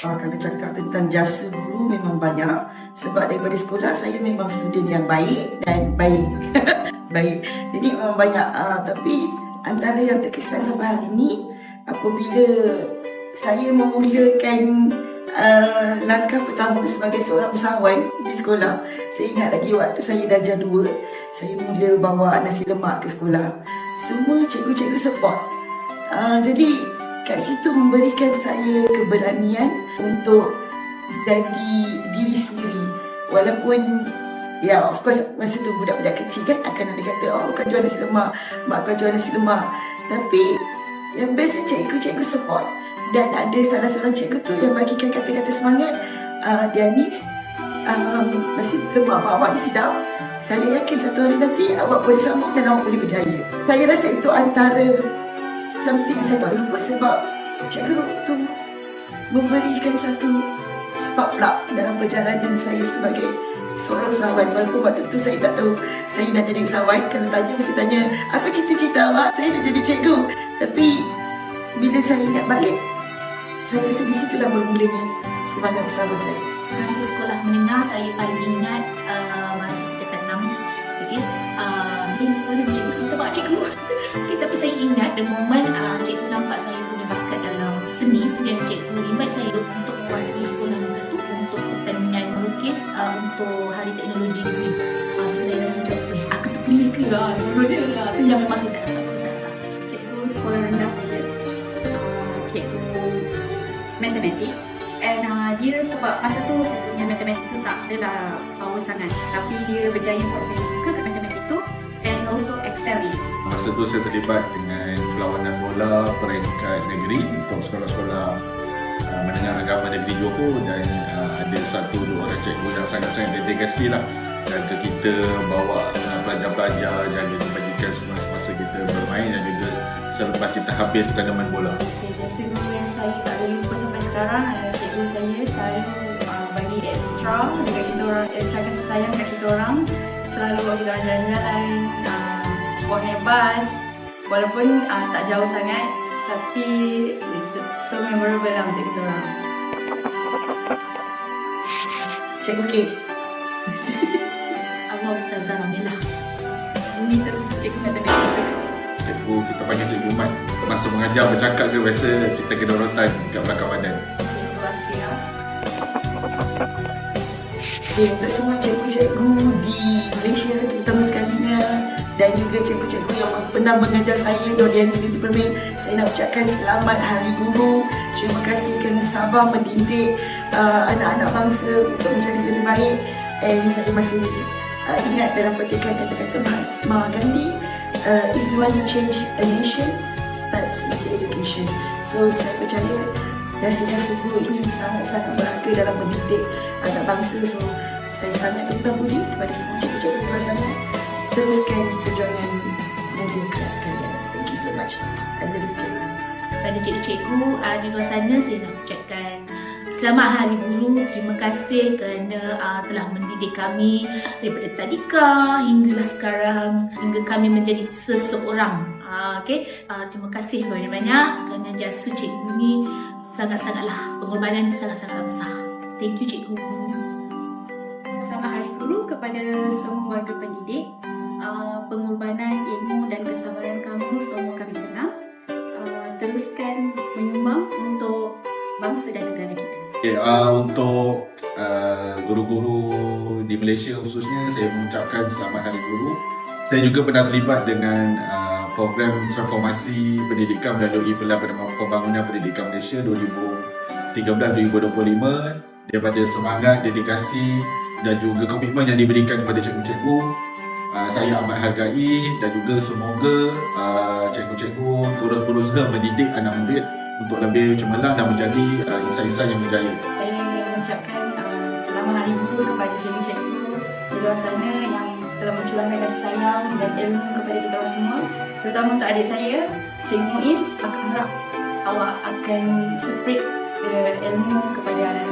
Uh, kalau cakap tentang jasa guru memang banyak sebab daripada sekolah saya memang student yang baik dan baik. baik. Jadi memang banyak uh, tapi antara yang terkesan sampai hari ini apabila saya memulakan uh, langkah pertama sebagai seorang usahawan di sekolah. Saya ingat lagi waktu saya darjah 2, saya mula bawa nasi lemak ke sekolah. Semua cikgu-cikgu support. Uh, jadi kat situ memberikan saya keberanian untuk jadi diri sendiri. Walaupun ya of course masa tu budak-budak kecil kan akan ada kata oh kau jual nasi lemak. Mak kau jual nasi lemak. Tapi yang best cikgu-cikgu support. Dan ada salah seorang cikgu tu yang bagikan kata-kata semangat. Uh, Dianis um, nasi lemak awak ni sedap saya yakin satu hari nanti awak boleh sambung dan awak boleh berjaya. Saya rasa itu antara something yang saya tak lupa sebab cikgu tu memberikan satu spark dalam perjalanan saya sebagai seorang usahawan. Walaupun waktu tu saya tak tahu saya nak jadi usahawan. Kalau tanya mesti tanya apa cita-cita awak? Saya nak jadi cikgu. Tapi bila saya ingat balik saya rasa di situlah bermulanya semangat usahawan saya. Masa sekolah menengah saya paling ingat uh, masa kita enam. Okay, uh, saya ingat cikgu saya tak cikgu. tapi saya ingat the moment seni dan cikgu invite saya untuk mewarnai sekolah masa tu untuk pertandingan melukis uh, untuk hari teknologi ni. Uh, so saya rasa macam eh, aku terpilih ke lah sebelum dia lah. Tu yang memang saya tak dapat masalah. cikgu sekolah rendah saya uh, cikgu matematik and uh, dia sebab masa tu saya punya matematik tu tak adalah power sangat tapi dia berjaya buat saya suka kat matematik tu and also excel in Masa tu saya terlibat dengan perlawanan bola peringkat negeri untuk sekolah-sekolah uh, menengah agama negeri Johor dan uh, ada satu dua orang cikgu yang sangat-sangat dedikasi lah. Jaga kita bawa uh, pelajar-pelajar jaga kebajikan semasa-masa kita bermain dan juga selepas kita habis tanaman bola. Okay, guru yang saya tak boleh lupa sampai sekarang adalah cikgu saya. Selalu uh, bagi extra dekat kita orang, extra kasih sayang kat kita orang. Selalu bawa kita orang jalan-jalan uh, bawa naik bas walaupun uh, tak jauh sangat tapi it's so, memorable lah untuk kita orang cikgu K Allah Ustazah Ramilah. ini saya cikgu matematik Cikgu kita panggil cikgu Mat. Masa mengajar bercakap ke biasa kita kena rotan kat belakang badan. cikgu Asria Okay, untuk semua cikgu-cikgu di Malaysia terutama sekalinya dan juga cikgu-cikgu yang pernah mengajar saya Dorian Sri Permin saya nak ucapkan selamat Hari Guru terima kasih kerana sabar mendidik uh, anak-anak bangsa untuk menjadi lebih baik and saya masih uh, ingat dalam petikan kata-kata Mahatma Gandhi uh, if you want to change a nation start with education so saya percaya Nasi-nasi guru ini sangat-sangat berharga dalam mendidik anak bangsa. So, saya sangat terima budi kepada semua cikgu-cikgu. Teruskan perjuangan mulia kelak kalian. Thank you so much. I love you. cikgu. Pada cikgu-cikgu uh, di luar sana saya nak ucapkan Selamat Hari Guru. Terima kasih kerana uh, telah mendidik kami daripada tadika hinggalah sekarang hingga kami menjadi seseorang. Uh, okay. uh, terima kasih banyak-banyak kerana jasa cikgu ni sangat-sangatlah pengorbanan sangat-sangat besar. Thank you cikgu. Selamat Hari Guru kepada semua warga pendidik. Uh, pengorbanan ilmu dan kesabaran kamu semua kami kenal. Uh, teruskan menyumbang untuk bangsa dan negara kita. Okay, uh, untuk uh, guru-guru di Malaysia khususnya saya mengucapkan selamat Hari Guru. Saya juga pernah terlibat dengan uh, program transformasi pendidikan melalui Pelbagai Pembangunan Pendidikan Malaysia 2013-2025 daripada semangat, dedikasi dan juga komitmen yang diberikan kepada cikgu-cikgu uh, saya amat hargai dan juga semoga uh, cikgu-cikgu terus berusaha mendidik anak murid untuk lebih cemerlang dan menjadi uh, insan-insan yang berjaya. Saya mengucapkan uh, selamat Hari Guru kepada cikgu-cikgu di luar sana yang telah mencurahkan kasih sayang dan ilmu kepada kita semua. Terutama untuk adik saya, Cikgu Muiz, aku harap awak akan spread uh, ilmu kepada anak-anak